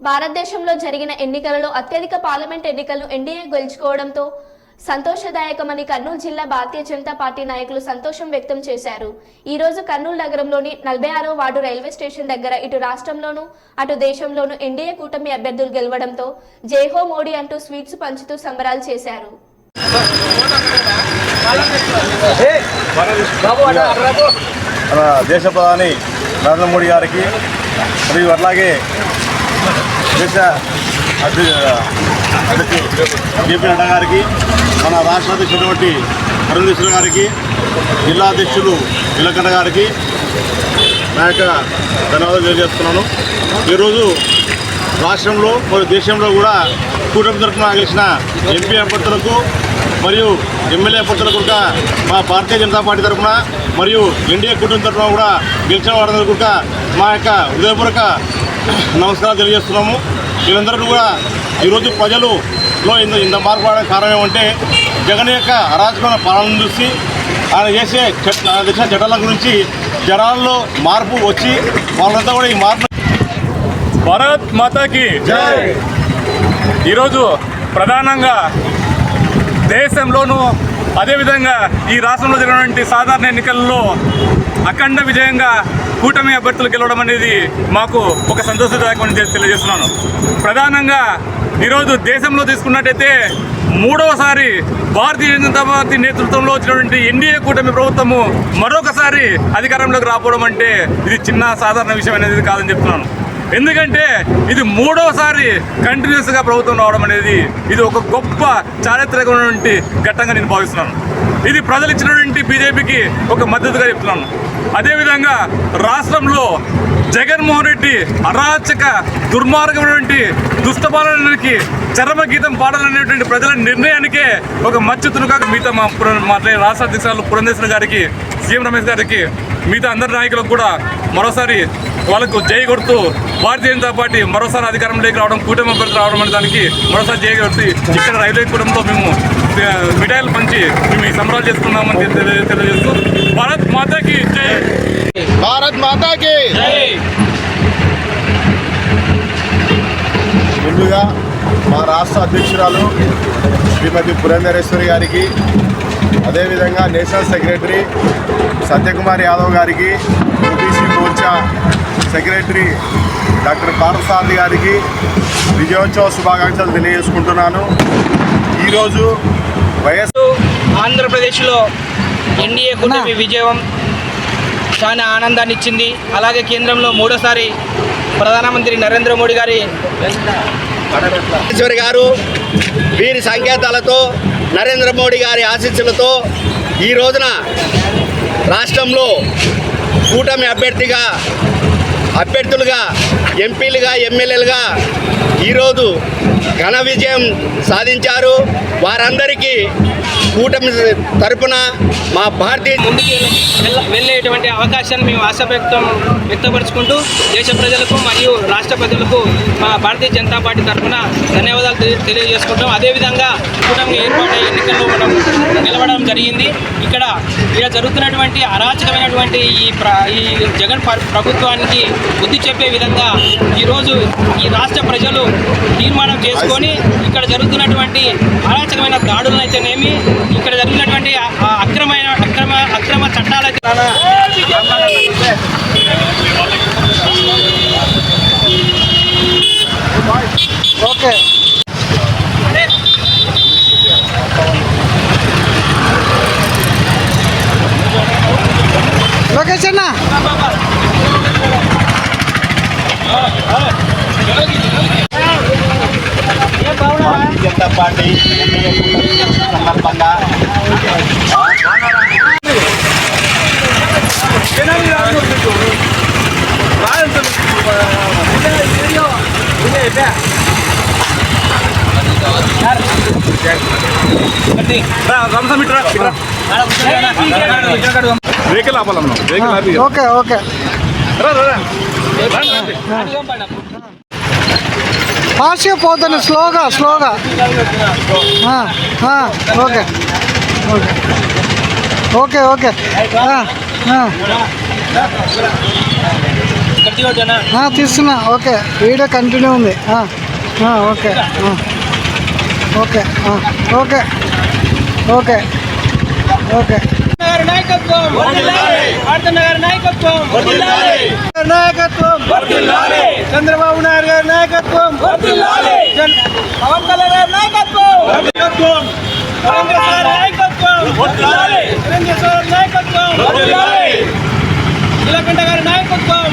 భారతదేశంలో జరిగిన ఎన్నికలలో అత్యధిక పార్లమెంట్ ఎన్నికలను ఎన్డీఏ గెలుచుకోవడంతో సంతోషదాయకమని కర్నూలు జిల్లా భారతీయ జనతా పార్టీ నాయకులు సంతోషం వ్యక్తం చేశారు. ఈ రోజు కర్నూలు నగరంలోని నలభై ఆరో వార్డు రైల్వే స్టేషన్ దగ్గర ఇటు రాష్ట్రంలోనూ అటు దేశంలోనూ ఎన్డీఏ కూటమి అభ్యర్థులు గెలవడంతో జైహో మోడీ అంటూ స్వీట్స్ పంచుతూ సంబరాలు చేశారు. దేశ ప్రధాని నరేంద్ర మోడీ గారికి మరియు అట్లాగే దేశ అధ్యక్షుడు జేపీ నడ్డా గారికి మన రాష్ట్ర అధ్యక్షుడు అరుణేశ్వర గారికి జిల్లా అధ్యక్షుడు నీలకంఠ గారికి నా యొక్క ధన్యవాదాలు తెలియజేస్తున్నాను. ఈరోజు రాష్ట్రంలో మరియు దేశంలో కూడా కూటమి తరఫున గెలిచిన ఎంపీ అభ్యర్థులకు మరియు ఎమ్మెల్యే అభ్యర్థులకు కూడా మా భారతీయ జనతా పార్టీ తరఫున మరియు ఎన్డీఏ కూటమి తరఫున కూడా గెలిచిన వారందరూ కూడా మా యొక్క హృదయపూర్వక నమస్కారాలు తెలియజేస్తున్నాము. వీళ్ళందరూ కూడా ఈరోజు ప్రజలులో ఇంత ఇంత మార్పు రావడానికి కారణం ఏమంటే జగన్ యొక్క అరాచకమైన పాలన చూసి ఆయన చేసే తెచ్చిన చట్టాల గురించి జనాల్లో మార్పు వచ్చి వాళ్ళంతా కూడా ఈ మార్పు భారత్ మాతాకి ఈరోజు ప్రధానంగా దేశంలోనూ అదేవిధంగా ఈ రాష్ట్రంలో జరిగినటువంటి సాధారణ ఎన్నికల్లో అఖండ విజయంగా కూటమి అభ్యర్థులు గెలవడం అనేది మాకు ఒక సంతోషదాయకమని తెలియజేస్తున్నాను. ప్రధానంగా ఈరోజు దేశంలో తీసుకున్నట్టయితే మూడవసారి భారతీయ జనతా పార్టీ నేతృత్వంలో వచ్చినటువంటి ఎన్డీఏ కూటమి ప్రభుత్వము మరొకసారి అధికారంలోకి రాపోవడం అంటే ఇది చిన్న సాధారణ విషయం అనేది కాదని చెప్తున్నాను. ఎందుకంటే ఇది మూడోసారి కంటిన్యూస్గా ప్రభుత్వం రావడం అనేది ఇది ఒక గొప్ప చారిత్రకమైనటువంటి ఘట్టంగా నేను భావిస్తున్నాను. ఇది ప్రజలు ఇచ్చినటువంటి బీజేపీకి ఒక మద్దతుగా చెప్తున్నాను. అదేవిధంగా రాష్ట్రంలో జగన్మోహన్ రెడ్డి అరాచక దుర్మార్గమైనటువంటి దుష్టపాలనకి చరమగీతం పాడాలనేటువంటి ప్రజల నిర్ణయానికే ఒక మచ్చుతునుగా మిగతా మా మా రాష్ట్ర అధ్యక్షులు పురంధేశ్వర గారికి సీఎం రమేష్ గారికి మిగతా అందరి నాయకులకు కూడా మరోసారి వాళ్ళకు జై కొడుతూ భారతీయ జనతా పార్టీ మరోసారి అధికారంలోకి రావడం కూటమి అభ్యర్థి రావడం అనే దానికి మరోసారి జై కొడుతూ ఇక్కడ రైల్వే కూడంతో మేము మిఠాయిలు పంచి మేము ఈ సంబరాలు చేసుకున్నామని తెలియ- తెలియజేస్తూ భారత్ మాతాకి జై! భారత్ మాతాకి ముందుగా మా రాష్ట్ర అధ్యక్షురాలు శ్రీమతి పురంధరేశ్వరి గారికి అదేవిధంగా నేషనల్ సెక్రటరీ సత్యకుమార్ యాదవ్ గారికి మోర్చా సెక్రటరీ డాక్టర్ పార్థసారథి గారికి విజయోత్సవ శుభాకాంక్షలు తెలియజేసుకుంటున్నాను. ఈరోజు వైఎస్ ఆంధ్రప్రదేశ్లో ఎన్డీఏ కూటమి విజయం చాలా ఆనందాన్ని ఇచ్చింది. అలాగే కేంద్రంలో మూడోసారి ప్రధానమంత్రి నరేంద్ర మోడీ గారి ఈశ్వరి గారు వీరి సంకేతాలతో నరేంద్ర మోడీ గారి ఆశీస్సులతో ఈ రోజున రాష్ట్రంలో కూటమి అభ్యర్థిగా అభ్యర్థులుగా ఎంపీలుగా ఎమ్మెల్యేలుగా ఈరోజు ఘన విజయం సాధించారు. వారందరికీ కూటమి తరపున మా భారతీయ ముందుకు వెళ్ళ- వెళ్ళేటువంటి అవకాశాన్ని మేము ఆశ వ్యక్తపరుచుకుంటూ దేశ ప్రజలకు మరియు రాష్ట్ర ప్రజలకు మా భారతీయ జనతా పార్టీ తరఫున ధన్యవాదాలు తెలి- తెలియజేసుకుంటాం. అదేవిధంగా కూటమి ఏర్పాటు ఎన్నికల్లో మనం గెలవడం జరిగింది. ఇక్కడ ఇక్కడ జరుగుతున్నటువంటి అరాచకమైనటువంటి ఈ ప్ర ఈ జగన్ ప్రభుత్వానికి బుద్ధి చెప్పే విధంగా ఈరోజు ఈ రాష్ట్ర ప్రజలు తీర్మానం చేసుకొని ఇక్కడ జరుగుతున్నటువంటి అరాచకమైన దాడులను అయితేనేమి ఇక్కడ ఆ అక్రమైన అక్రమ అక్రమ చట్టాలకి ఓకే. లోకేష్ అన్న. భారతీయ జనతా పార్టీ సందర్భంగా వెహికల్ వెహికల్ ఆపి ఓకే. ఓకే ఫాస్ట్గా పోతాను స్లోగా స్లోగా ఓకే. ఓకే ఓకే ఓకే తీస్తున్నా ఓకే. వీడియో కంటిన్యూ ఉంది. Okay. ఓకే ఆ, ఓకే ఓకే ఓకే గారి నాయకత్వం ఆడుతున్న గారి నాయకత్వం నాయకత్వం చంద్రబాబు నాయుడు గారి నాయకత్వం జన్- పవన్ కళ్యాణ్ గారి నాయకత్వం కాంగ్రెస్ గారి నాయకత్వం కాంగ్రెస్ గారి నాయకత్వం నీలకంఠ గారి నాయకత్వం